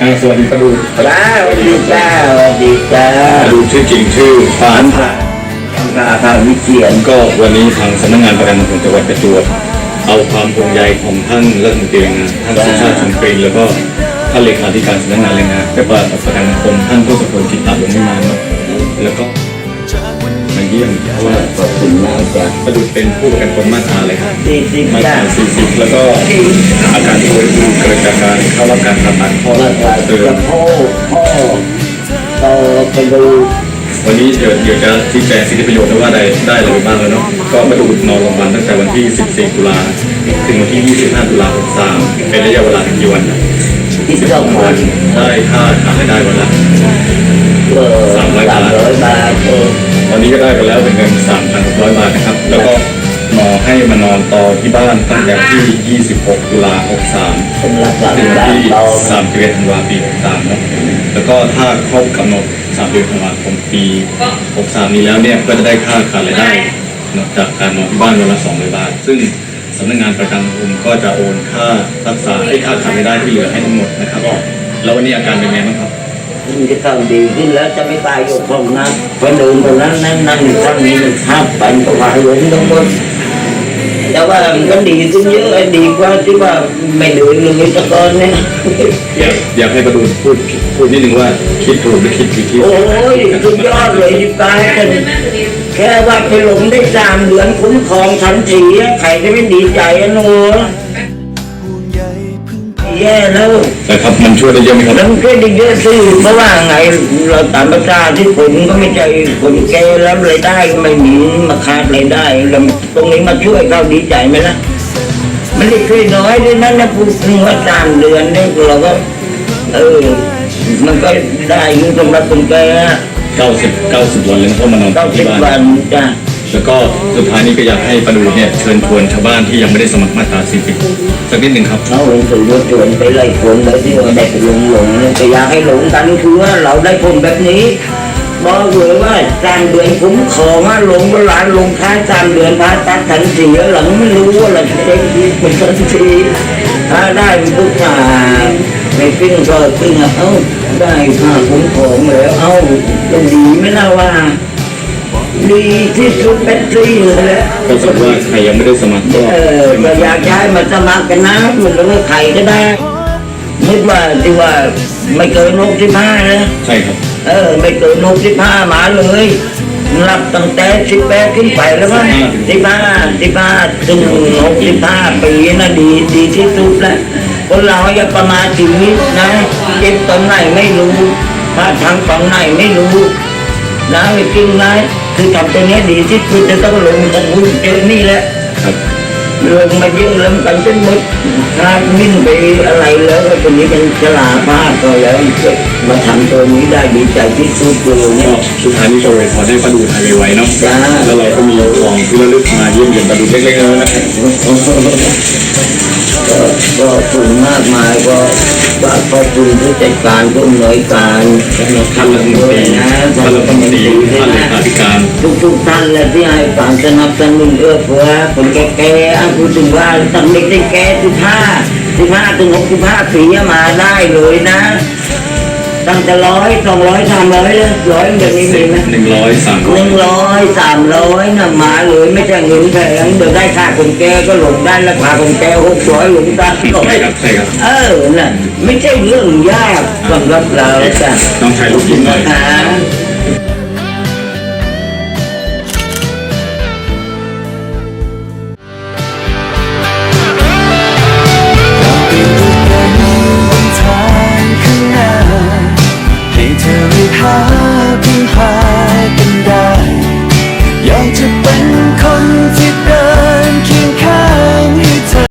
อ่าสวัสดีครับดูจ้าสวัสดีจ้าสวัสดีจ้าดูชื่อจริงชื่อฟานพระทำราทางวิเชียนก็วันนี้ทางสำนักงานประกันสังคมจังหวัดประจวบเอาความห่วงใยของท่านรัฐมนตรีแรงงานท่านสุชาติชมกรีแล้วก็ท่านเลขาธิการสำนักงานแรงงานและประประกันสังคมท่านผู้สกุลจิตตาหลวงไม่มาเนาะแล้วก็ มาเยี่ยมเพราะว่าขอบคุณมากจ้าประดุจเป็นผู้ประกันตนมาตราเลยครับสี่สิบมาตจ้ารา40แล้วก็อาการป่วยคือเกิดจากการเข้ารับการผ่าตัดข้อมาตราเตือจะนพ่อพ่อต่อไปดูวันนี้เดี๋ยวเดี๋ยวจะชี้แจงสิทธิประโยชน์นะว่าได้ได้อะไรบ้างแล้วเนาะก็มาดูนอนโรงพยาบาลตั้งแต่วันที่ 14 ตุลาถึงวันที่ 25 ตุลา63เป็นระยะเวลาถึงกี่วันนะที่สองวันได้ค่าขาดรายได้วันละ เออสามร้อยบาท เออ ตอนนี้ก็ได้ไปแล้วเป็นเงิน3,600 บาทนะครับ แล้วก็หมอให้มานอนต่อที่บ้านตั้งแต่ที่ 26 ตุลา63เป็นรับหลังถึงวันบ้านที่เรา31ธันวาคมปี63เนาะแล้วก็ถ้าครบกำหนด3เดือนธันวาคมปี 63 นี้แล้วเนี่ยก็จะได้ค่าขาดรายได้เนอะจากการนอนที่บ้านวันละ200บาท ซึ่งสำนักงานประกันสังคมก็จะโอนค่ารักษาให้ค่าขาดรายได้ที่เหลือให้ทั้งหมดนะครับแล้ววันนี้อาการเป็นไงบ้างครับ มันจะต้องดีขึ้นแล้วจะไม่ตายอยู่ตรงนั้นไปเดินตรงนั้นนั่นนั่นอยู่ข้างนี้มันทับไปก็วาหลงทั้งหมดแต่ว่ามันก็ดีขึ้นเยอะดีกว่าที่ว่าไม่เดินเลยตะกอนเนี่ยอยากอยากให้ประดูพูดพูดนิดนึงว่าคิดถูกหรือคิดผิดโอ้ยสุดยอดเลยตายกันแค่ว่าไปหลงได้สามเดือนคุ้มครองทันทีใครจะไม่ดีใจอะหนู แย่แล้วแต่ครับมันช่วยได้เยอะไหมครับแล้วมันก็ได้เยอะสิเพราะว่าไงเราตามประชาที่ผลก็ไม่ใช่คนแก่แล้วรายได้ก็ไม่มีมาขาดรายได้แล้วตรงนี้มาช่วยเขาดีใจไหมล่ะมันได้ช่วยน้อยด้วยนั้นนะพูดถึงว่าสามเดือนเนี่ยเราก็เออมันก็ได้อยุ่สำหรับคนแก่90 90วันเลยนะเพราะมานอนเก้าสิที่บบ้านวันจ้ะ แล้วก็สุดท้ายนี้ก็อยากให้ประดูเนี่ยเชิญชวนชาวบ้านที่ยังไม่ได้สมัครมาตรา40สักนิดหนึ่งครับเขาลงสู่รถชวนไปไล่คนเลยที่ว่าได้ไปหลงหลงเนี่ยก็อยากให้หลงกันคือว่าเราได้ผลแบบนี้บอกเลยว่าสามเดือนคุ้มครองว่าลงหลานลงค้าสามเดือนพาตัดทันทีแล้วหลังไม่รู้ว่าเราจะได้ดีเป็นทันทีถ้าได้ปุ๊บมาไม่ปิ้งก็ปิ้งเอ้าได้ค่าคุ้มครองแล้วเอ้าจะดีไหมล่ะว่า ดีที่สุดเป็นที่เลยแหละก็สมว่าใครยังไม่ได้สมัครก็เออก็อยากย้ายมาสมัครกันนะมันรู้ว่าใครก็ได้นึกว่าที่ว่าไม่เกินหกสิบห้านะใช่ครับ เออ ไม่เกินหกสิบห้ามาเลยรับตั้งแต่สิบแปดขึ้นไปแล้วมั้งสิบห้าสิบห้าถึงหกสิบห้าปีนะดีดีที่สุดแล้วคนเราอย่าประมาทชีวิตนะเจ็บตอนไหนไม่รู้พลาดทางตอนไหนไม่รู้ นะไม่จริงนะคือทำตัวเนี้ยดีที่สุดจะต้องลงกับคุณเจอนี่แหละครับลงมาเยอะแล้วมันจนหมดถ้าวิ่งไปอะไรแล้วก็ตัวนี้เป็นฉลาภาพก็แล้วมาทำตัวนี้ได้ดีใจที่สุดเลยก็เนี่ยสุดท้ายนี้ก็เลยขอให้ประดูไทยไวๆเนาะจ้าแล้วเราก็มีของที่ระลึกมาเยี่ยมเยียนประดูเล็กๆน้อยๆนะครับ ก็ก็คุณมากมายก็ว่าขอบคุณผู้จัดการผู้อำนวยการท่านรัฐมนตรีนะท่านรัฐมนตรีท่านเลขาธิการทุกทุกๆท่านเลยที่ให้ความสนับสนุนเอื้อเฟื้อคนแก่ๆอะพูดถึงว่าตั้งเด็กได้แก่สิบห้าสิบห้าถึงหกสิบห้าปีมาได้เลยนะ ตั้งแต่ร้อยสองร้อยสามร้อยเลยร้อยอย่างนี้มีไหมหนึ่งร้อยสามหนึ่งร้อยสามร้อยนะมาเลยไม่ใช่เงินแพงเดี๋ยวได้ค่าคนแก่ก็หลงได้ราคาคนแก่หกร้อยหลงได้ร้อใช่ยครับใช่ครับเออน่ะไม่ใช่เรื่องยากสำหรับเราจ้ะน้องชายลูกยิ้มหน่อย อ่า